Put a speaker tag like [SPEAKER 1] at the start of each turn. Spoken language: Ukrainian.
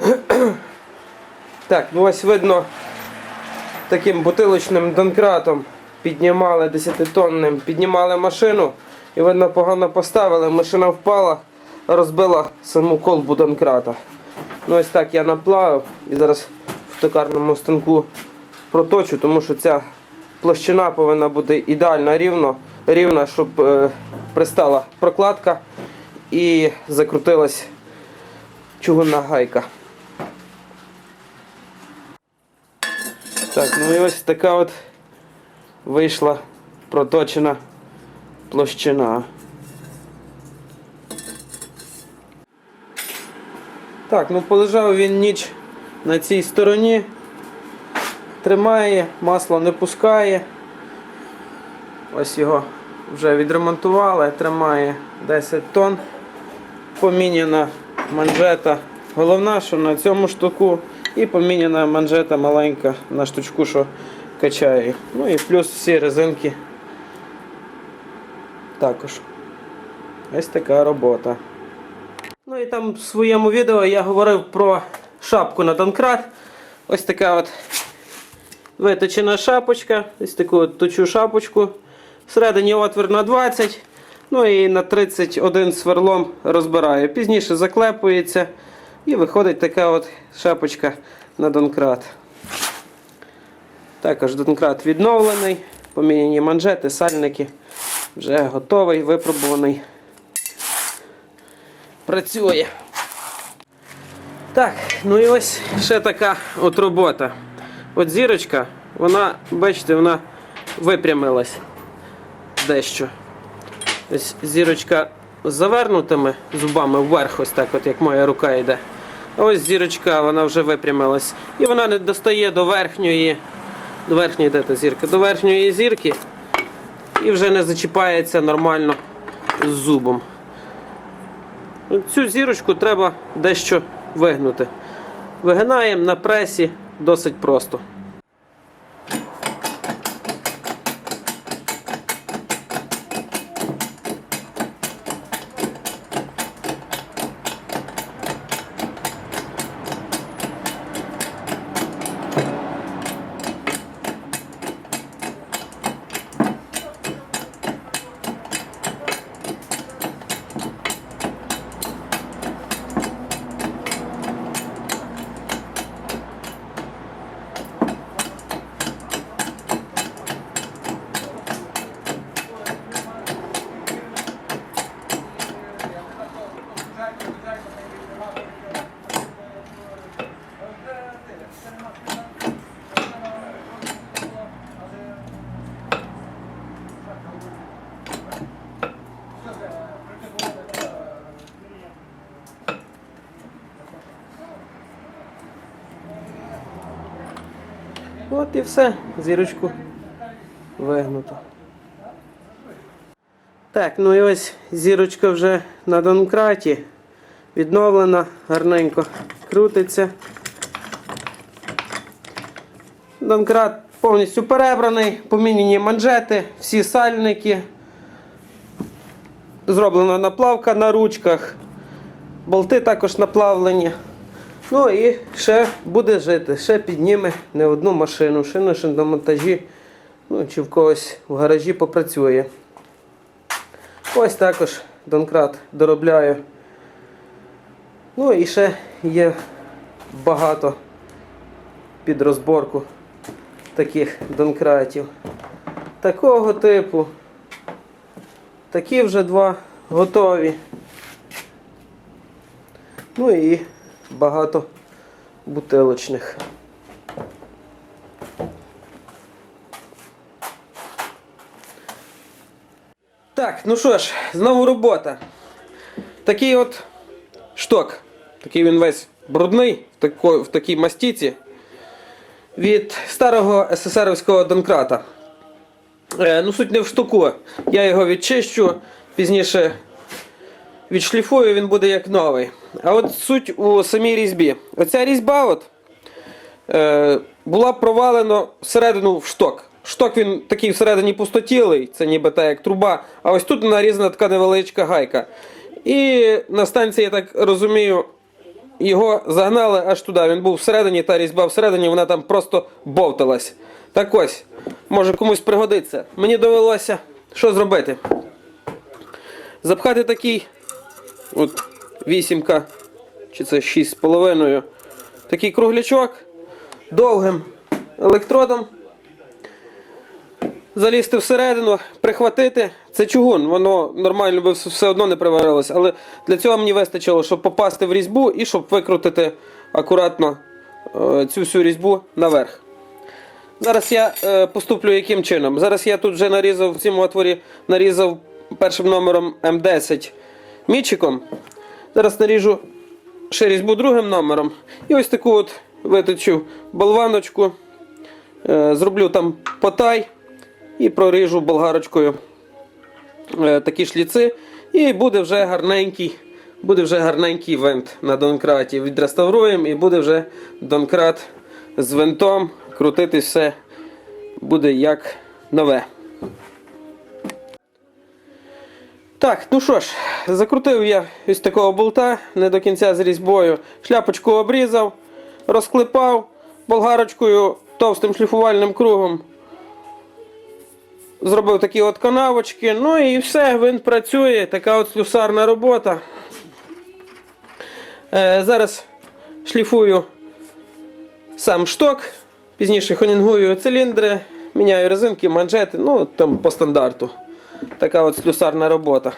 [SPEAKER 1] Так, ну ось видно таким бутилочним донкратом піднімали 10-тонним, піднімали машину і видно погано поставили, машина впала, розбила саму колбу донкрата. Ну ось так я наплавив і зараз в токарному станку проточу, тому що ця площина повинна бути ідеально рівно, рівна, щоб е, пристала прокладка і закрутилась чугунна гайка. Так, ну і ось така от вийшла проточена площина. Так, ну полежав він ніч на цій стороні. Тримає, масло не пускає. Ось його вже відремонтували, тримає 10 тонн. Поміняна манжета. Головна, що на цьому штуку, і поміняна манжета маленька на штучку, що качає. Ну і плюс всі резинки також. Ось така робота. Ну і там в своєму відео я говорив про шапку на донкрат. Ось така от виточена шапочка. Ось таку от точу шапочку. Всередині отвір на 20. Ну і на 31 сверлом розбираю. Пізніше заклепується і виходить така от шапочка на донкрат. Також донкрат відновлений, поміняні манжети, сальники. Вже готовий, випробуваний. Працює. Так, ну і ось ще така от робота. От зірочка, вона, бачите, вона випрямилась дещо. Ось зірочка завернутими зубами вверх, ось так, от як моя рука йде. Ось зірочка, вона вже випрямилась. І вона не достає до верхньої. До верхньої де та зірка? До верхньої зірки і вже не зачіпається нормально з зубом. Цю зірочку треба дещо вигнути. Вигинаємо на пресі досить просто. От і все, зірочку вигнуто. Так, ну і ось зірочка вже на донкраті. Відновлена, гарненько крутиться. Донкрат повністю перебраний, поміняні манжети, всі сальники. Зроблена наплавка на ручках. Болти також наплавлені. Ну і ще буде жити, ще підніме не одну машину, ще на шиномонтажі, ну чи в когось в гаражі попрацює. Ось також Донкрат доробляю. Ну і ще є багато під розборку таких донкратів. Такого типу. Такі вже два готові. Ну і багато бутилочних. Так, ну що ж, знову робота. Такий от шток. Такий він весь брудний в, тако, в такій мастіці від старого СССРівського донкрата. Е, ну, суть не в штуку. Я його відчищу, пізніше відшліфую, він буде як новий. А от суть у самій різьбі. Оця різьба от, е, була провалена всередину в шток. Шток він такий всередині пустотілий, це ніби та як труба, а ось тут нарізана така невеличка гайка. І на станції, я так розумію, його загнали аж туди. Він був всередині, та різьба всередині, вона там просто бовталась. Так ось, може комусь пригодиться. Мені довелося що зробити? Запхати такий от вісімка, чи це 6,5, такий круглячок довгим електродом. Залізти всередину, прихватити. Це чугун, воно нормально би все- одно не приварилось. Але для цього мені вистачило, щоб попасти в різьбу і щоб викрутити акуратно е, цю всю різьбу наверх. Зараз я е, поступлю яким чином. Зараз я тут вже нарізав в цьому отворі нарізав першим номером М10 мічиком. Зараз наріжу ще різьбу другим номером. І ось таку от виточу болваночку. Е, зроблю там потай і проріжу болгарочкою е, такі шліци. І буде вже гарненький. Буде вже гарненький винт на донкраті. Відреставруємо і буде вже донкрат з винтом. Крутитись все буде як нове. Так, ну що ж, закрутив я із такого болта не до кінця з різьбою. Шляпочку обрізав, розклепав болгарочкою товстим шліфувальним кругом. Зробив такі от канавочки. Ну і все, він працює. Така от слюсарна робота. Е, зараз шліфую сам шток. Пізніше хонінгую циліндри, міняю резинки, манжети, ну там по стандарту. Така от слюсарна робота.